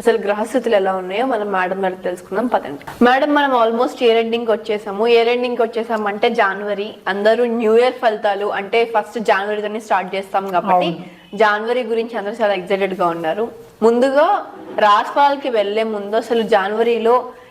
అసలు గ్రహస్థితులు ఎలా ఉన్నాయో మనం మేడం గారికి తెలుసుకుందాం పదండి. మేడం మనం ఆల్మోస్ట్ ఇయర్ ఎండింగ్ వచ్చేసాము. ఇయర్ ఎండింగ్ వచ్చేసాము అంటే జనవరి అందరూ న్యూ ఇయర్ ఫలితాలు అంటే ఫస్ట్ జనవరితోనే స్టార్ట్ చేస్తాం కాబట్టి జనవరి గురించి అందరూ చాలా ఎక్సైటెడ్గా ఉన్నారు. ముందుగా రాశిఫలాలకి వెళ్ళే ముందు అసలు జనవరిలో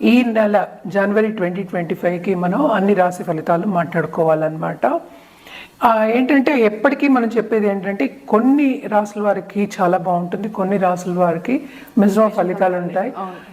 ఈ నెల జనవరి ట్వంటీ ట్వంటీ ఫైవ్కి మనం అన్ని రాశి ఫలితాలు మాట్లాడుకోవాలన్నమాట. ఆ, ఏంటంటే ఎప్పటికీ మనం చెప్పేది ఏంటంటే కొన్ని రాసుల వారికి చాలా బాగుంటుంది కొన్ని రాసుల వారికి మిశ్రమ ఫలితాలు ఉంటాయి.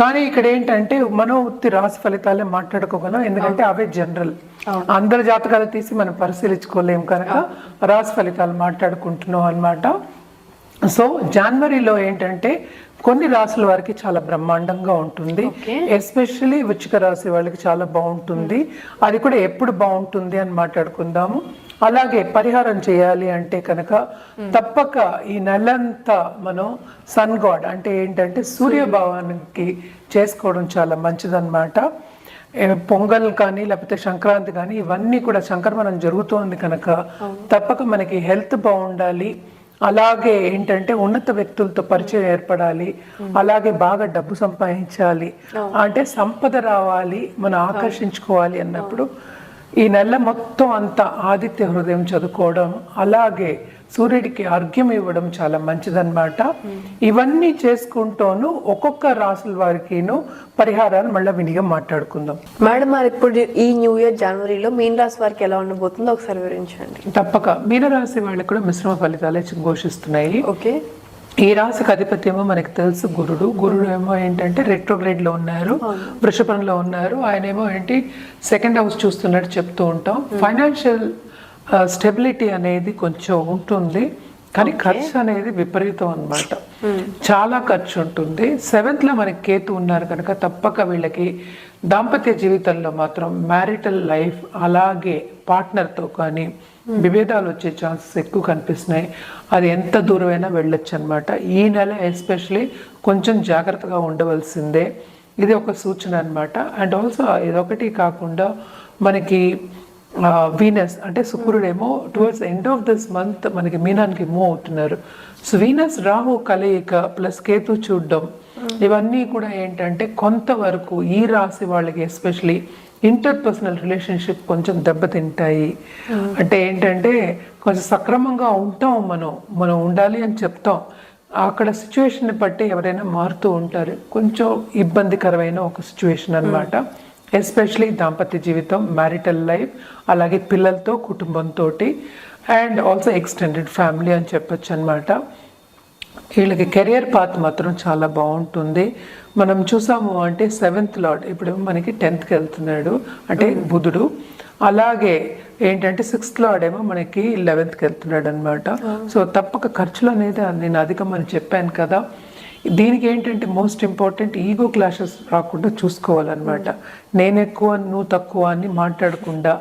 కానీ ఇక్కడ ఏంటంటే మనం ఉత్తి రాశి ఫలితాలే మాట్లాడుకోగలం ఎందుకంటే అవే జనరల్. అందరి జాతకాలు తీసి మనం పరిశీలించుకోలేం కనుక రాశి ఫలితాలు మాట్లాడుకుంటున్నాం అన్నమాట. సో జనవరిలో ఏంటంటే కొన్ని రాసుల వారికి చాలా బ్రహ్మాండంగా ఉంటుంది. Okay. ఎస్పెషల్లీ వృచ్చిక రాశి వాళ్ళకి చాలా బాగుంటుంది. అది కూడా ఎప్పుడు బాగుంటుంది అని మాట్లాడుకుందాము. అలాగే పరిహారం చేయాలి అంటే కనుక తప్పక ఈ నెలంతా మనం సన్ గాడ్ అంటే ఏంటంటే సూర్యభావానికి చేసుకోవడం చాలా మంచిదన్నమాట. పొంగల్ కానీ లేకపోతే సంక్రాంతి కానీ ఇవన్నీ కూడా సంక్రమణం జరుగుతోంది కనుక తప్పక మనకి హెల్త్ బాగుండాలి. అలాగే ఏంటంటే ఉన్నత వ్యక్తులతో పరిచయం ఏర్పడాలి. అలాగే బాగా డబ్బు సంపాదించాలి. అంటే సంపద రావాలి. మనం ఆకర్షించుకోవాలి అన్నప్పుడు ఈ నెల మొత్తం అంతా ఆదిత్య హృదయం చదువుకోవడం అలాగే సూర్యుడికి అర్ఘ్యం ఇవ్వడం చాలా మంచిదన్నమాట. ఇవన్నీ చేసుకుంటూను ఒక్కొక్క రాసుల వారికిను పరిహారాలు మళ్ళీ వినిగా మాట్లాడుకుందాం. మేడం మరి ఇప్పుడు ఈ న్యూ ఇయర్ జనవరిలో మీన్ రాశి వారికి ఎలా ఉండబోతుందో ఒకసారి వివరించండి. తప్పక. మీనరాశి వాళ్ళకి కూడా మిశ్రమ ఫలితాలే ఘోషిస్తున్నాయి. ఓకే. ఈ రాశికి అధిపతి ఏమో మనకి తెలుసు గురుడు. గురుడు ఏమో ఏంటంటే రెట్రోగ్రేడ్లో ఉన్నారు వృషభంలో ఉన్నారు. ఆయన ఏమో ఏంటి సెకండ్ హౌస్ చూస్తున్నట్టు చెప్తూ ఉంటాం. ఫైనాన్షియల్ స్టెబిలిటీ అనేది కొంచెం ఉంటుంది. కానీ ఖర్చు అనేది విపరీతం అన్నమాట. చాలా ఖర్చు ఉంటుంది. సెవెంత్లో మనకి కేతు ఉన్నారు కనుక తప్పక వీళ్ళకి దాంపత్య జీవితంలో మాత్రం మ్యారిటల్ లైఫ్ అలాగే partner తో కానీ విభేదాలు వచ్చే ఛాన్సెస్ ఎక్కువ కనిపిస్తున్నాయి. అది ఎంత దూరమైనా వెళ్ళొచ్చు అనమాట ఈ నెల ఎస్పెషలీ కొంచెం జాగ్రత్తగా ఉండవలసిందే. ఇది ఒక సూచన అన్నమాట. అండ్ ఆల్సో ఇదొకటి కాకుండా మనకి వీనస్ అంటే శుక్రుడేమో towards end of this month మనకి మీనానికి మూవ్ అవుతున్నారు. సో వీనస్ రాహు కలయిక ప్లస్ కేతు చూడడం ఇవన్నీ కూడా ఏంటంటే కొంతవరకు ఈ రాశి వాళ్ళకి ఎస్పెషలీ ఇంటర్ పర్సనల్ రిలేషన్షిప్ కొంచెం దెబ్బతింటాయి. అంటే ఏంటంటే కొంచెం సక్రమంగా ఉంటాం మనం మనం ఉండాలి అని చెప్తాం. అక్కడ సిచ్యువేషన్ బట్టి ఎవరైనా మారుతూ ఉంటారు. కొంచెం ఇబ్బందికరమైన ఒక సిచ్యువేషన్ అన్నమాట. ఎస్పెషలీ దాంపత్య జీవితం మ్యారిటల్ లైఫ్ అలాగే పిల్లలతో కుటుంబంతో అండ్ ఆల్సో ఎక్స్టెండెడ్ ఫ్యామిలీ అని చెప్పొచ్చు అనమాట వీళ్ళకి కెరియర్ పాత్ మాత్రం చాలా బాగుంటుంది. మనం చూసాము అంటే సెవెంత్ లార్డ్ ఇప్పుడు మనకి టెన్త్కి వెళ్తున్నాడు అంటే బుధుడు. అలాగే ఏంటంటే సిక్స్త్ లార్డ్ ఏమో మనకి లెవెన్త్కి వెళ్తున్నాడు అనమాట సో తప్పక ఖర్చులు అనేది నేను అధికం అని చెప్పాను కదా. దీనికి ఏంటంటే మోస్ట్ ఇంపార్టెంట్ ఈగో క్లాషెస్ రాకుండా చూసుకోవాలన్నమాట. నేను ఎక్కువ నువ్వు తక్కువ అని మాట్లాడకుండా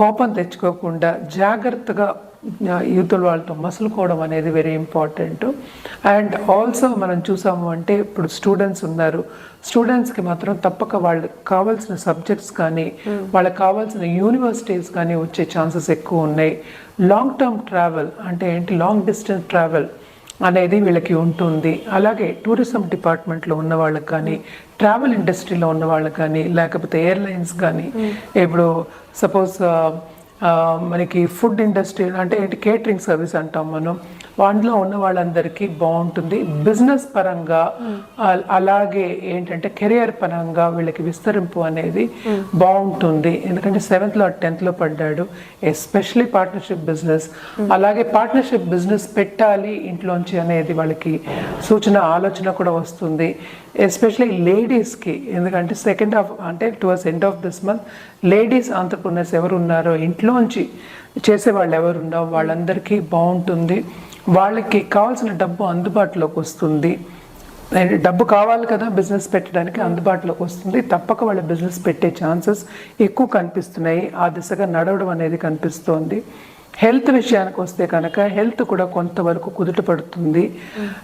కోపం తెచ్చుకోకుండా జాగ్రత్తగా యూతుల వాళ్ళతో మసులుకోవడం అనేది వెరీ ఇంపార్టెంట్ అండ్ ఆల్సో మనం చూసాము అంటే ఇప్పుడు స్టూడెంట్స్ ఉన్నారు. స్టూడెంట్స్కి మాత్రం తప్పక వాళ్ళకి కావాల్సిన సబ్జెక్ట్స్ కానీ వాళ్ళకి కావాల్సిన యూనివర్సిటీస్ కానీ వచ్చే ఛాన్సెస్ ఎక్కువ ఉన్నాయి. లాంగ్ టర్మ్ ట్రావెల్ అంటే ఏంటి? లాంగ్ డిస్టెన్స్ ట్రావెల్ అనేది వీళ్ళకి ఉంటుంది. అలాగే టూరిజం డిపార్ట్మెంట్లో ఉన్న వాళ్ళకి కానీ ట్రావెల్ ఇండస్ట్రీలో ఉన్న వాళ్ళకి కానీ లేకపోతే ఎయిర్లైన్స్ కానీ ఇప్పుడు సపోజ్ మనకి ఫుడ్ ఇండస్ట్రీ అంటే ఏంటి? కేటరింగ్ సర్వీస్ అంటాం మనం. వాటిలో ఉన్న వాళ్ళందరికీ బాగుంటుంది. బిజినెస్ పరంగా అలాగే ఏంటంటే కెరియర్ పరంగా వీళ్ళకి విస్తరింపు అనేది బాగుంటుంది. ఎందుకంటే సెవెంత్లో టెన్త్లో పడ్డాడు. Especially partnership business. అలాగే పార్ట్నర్షిప్ బిజినెస్ పెట్టాలి ఇంట్లోంచి అనేది వాళ్ళకి సూచన ఆలోచన కూడా వస్తుంది. ఎస్పెషలీ లేడీస్కి ఎందుకంటే సెకండ్ హాఫ్ అంటే towards end of this month ladies entrepreneurs ఎవరు ఉన్నారో ఇంట్లోంచి చేసేవాళ్ళు ఎవరు ఉన్నారో వాళ్ళందరికీ బాగుంటుంది వాళ్ళకి కావాల్సిన డబ్బు అందుబాటులోకి వస్తుంది. డబ్బు కావాలి కదా బిజినెస్ పెట్టడానికి అందుబాటులోకి వస్తుంది. తప్పక వాళ్ళ బిజినెస్ పెట్టే ఛాన్సెస్ ఎక్కువ కనిపిస్తున్నాయి. ఆ దిశగా నడవడం అనేది కనిపిస్తోంది. హెల్త్ విషయానికి వస్తే కనుక హెల్త్ కూడా కొంతవరకు కుదుట పడుతుంది.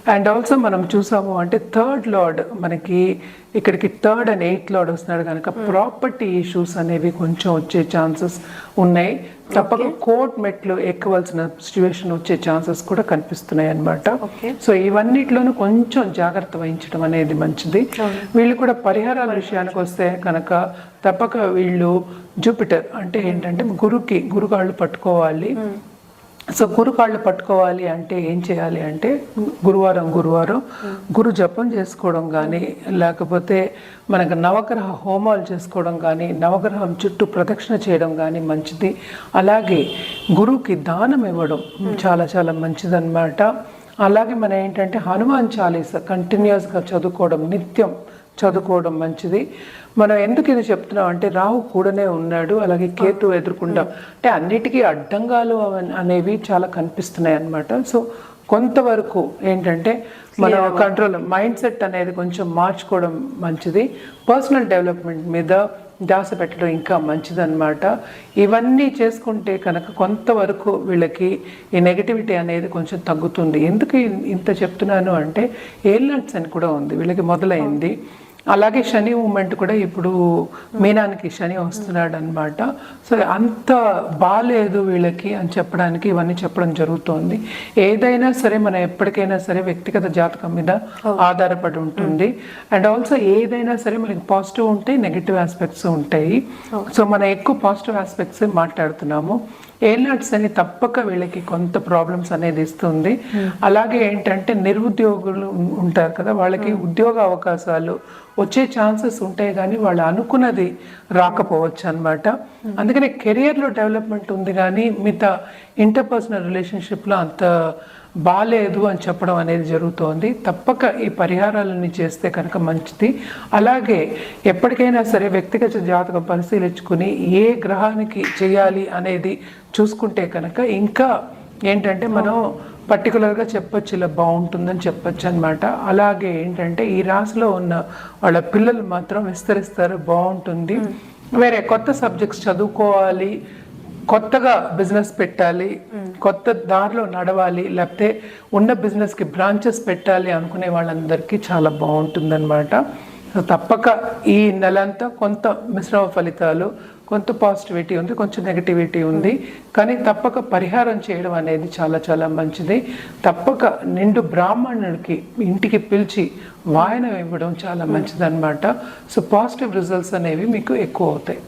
అండ్ ఆల్సో మనం చూసాము అంటే థర్డ్ లార్డ్ మనకి ఇక్కడికి థర్డ్ అండ్ ఎయిత్ లార్డ్ వస్తున్నాడు కనుక ప్రాపర్టీ ఇష్యూస్ అనేవి కొంచెం వచ్చే ఛాన్సెస్ ఉన్నాయి. తప్పక కోర్ట్ మెట్లు ఎక్కవలసిన సిచ్యువేషన్ వచ్చే ఛాన్సెస్ కూడా కనిపిస్తున్నాయి అన్నమాట. Okay. సో ఇవన్నిట్లోనూ కొంచెం జాగ్రత్త వహించడం అనేది మంచిది. వీళ్ళు కూడా పరిహారాల విషయానికి వస్తే కనుక తప్పక వీళ్ళు జూపిటర్ అంటే ఏంటంటే గురుకి గురుగాళ్ళు పట్టుకోవాలి. సో గురు కాళ్ళు పట్టుకోవాలి అంటే ఏం చేయాలి అంటే గురువారం గురువారం గురు జపం చేసుకోవడం కానీ లేకపోతే మనకు నవగ్రహ హోమాలు చేసుకోవడం కానీ నవగ్రహం చుట్టూ ప్రదక్షిణ చేయడం కానీ మంచిది. అలాగే గురువుకి దానం ఇవ్వడం చాలా చాలా మంచిదన్నమాట. అలాగే మనం ఏంటంటే హనుమాన్ చాలీస కంటిన్యూస్గా చదువుకోవడం నిత్యం. చదువుకోవడం మంచిది. మనం ఎందుకు ఇది చెప్తున్నాం అంటే రాహు కూడానే ఉన్నాడు అలాగే కేతు ఎదుర్కొంటాం అంటే అన్నిటికీ అడ్డంగాలు అనేవి చాలా కనిపిస్తున్నాయి అన్నమాట సో కొంతవరకు ఏంటంటే మన కంట్రోల్ మైండ్ సెట్ అనేది కొంచెం మార్చుకోవడం మంచిది. పర్సనల్ డెవలప్మెంట్ మీద ధ్యాస పెట్టడం ఇంకా మంచిదన్నమాట. ఇవన్నీ చేసుకుంటే కనుక కొంతవరకు వీళ్ళకి ఈ నెగటివిటీ అనేది కొంచెం తగ్గుతుంది. ఎందుకు ఇంత చెప్తున్నాను అంటే ఏల్నట్స్ అని కూడా ఉంది. వీళ్ళకి మొదలైంది. అలాగే శని మూమెంట్ కూడా ఇప్పుడు మీనానికి శని వస్తున్నాడు అనమాట సో అంత బాగాలేదు వీళ్ళకి అని చెప్పడానికి ఇవన్నీ చెప్పడం జరుగుతోంది. ఏదైనా సరే మనం ఎప్పటికైనా సరే వ్యక్తిగత జాతకం మీద ఆధారపడి ఉంటుంది. అండ్ ఆల్సో ఏదైనా సరే మనకి పాజిటివ్ ఉంటాయి నెగిటివ్ ఆస్పెక్ట్స్ ఉంటాయి. సో మనం ఎక్కువ పాజిటివ్ ఆస్పెక్ట్స్ మాట్లాడుతున్నాము. ఏల్నట్స్ అని తప్పక వీళ్ళకి కొంత ప్రాబ్లమ్స్ అనేది ఇస్తుంది. అలాగే ఏంటంటే నిరుద్యోగులు ఉంటారు కదా వాళ్ళకి ఉద్యోగ అవకాశాలు వచ్చే ఛాన్సెస్ ఉంటాయి కానీ వాళ్ళు అనుకున్నది రాకపోవచ్చు అనమాట అందుకని కెరియర్లో డెవలప్మెంట్ ఉంది కానీ మిగతా ఇంటర్పర్సనల్ రిలేషన్షిప్లో అంత బాగాలేదు అని చెప్పడం అనేది జరుగుతోంది. తప్పక ఈ పరిహారాలన్నీ చేస్తే కనుక మంచిది. అలాగే ఎప్పటికైనా సరే వ్యక్తిగత జాతకం పరిశీలించుకుని ఏ గ్రహానికి చేయాలి అనేది చూసుకుంటే కనుక ఇంకా ఏంటంటే మనం పర్టికులర్గా చెప్పొచ్చు ఇలా బాగుంటుందని చెప్పొచ్చు అనమాట అలాగే ఏంటంటే ఈ రాశిలో ఉన్న వాళ్ళ పిల్లలు మాత్రం విస్తరిస్తారు బాగుంటుంది. వేరే కొత్త సబ్జెక్ట్స్ చదువుకోవాలి కొత్తగా బిజినెస్ పెట్టాలి కొత్త దారిలో నడవాలి లేకపోతే ఉన్న బిజినెస్కి బ్రాంచెస్ పెట్టాలి అనుకునే వాళ్ళందరికీ చాలా బాగుంటుందన్నమాట. సో తప్పక ఈ నెలంతా కొంత మిశ్రమ ఫలితాలు కొంత పాజిటివిటీ ఉంది కొంచెం నెగటివిటీ ఉంది. కానీ తప్పక పరిహారం చేయడం అనేది చాలా చాలా మంచిది. తప్పక నిండు బ్రాహ్మణుడికి ఇంటికి పిలిచి వాయనం ఇవ్వడం చాలా మంచిదన్నమాట. సో పాజిటివ్ రిజల్ట్స్ అనేవి మీకు ఎక్కువ అవుతాయి.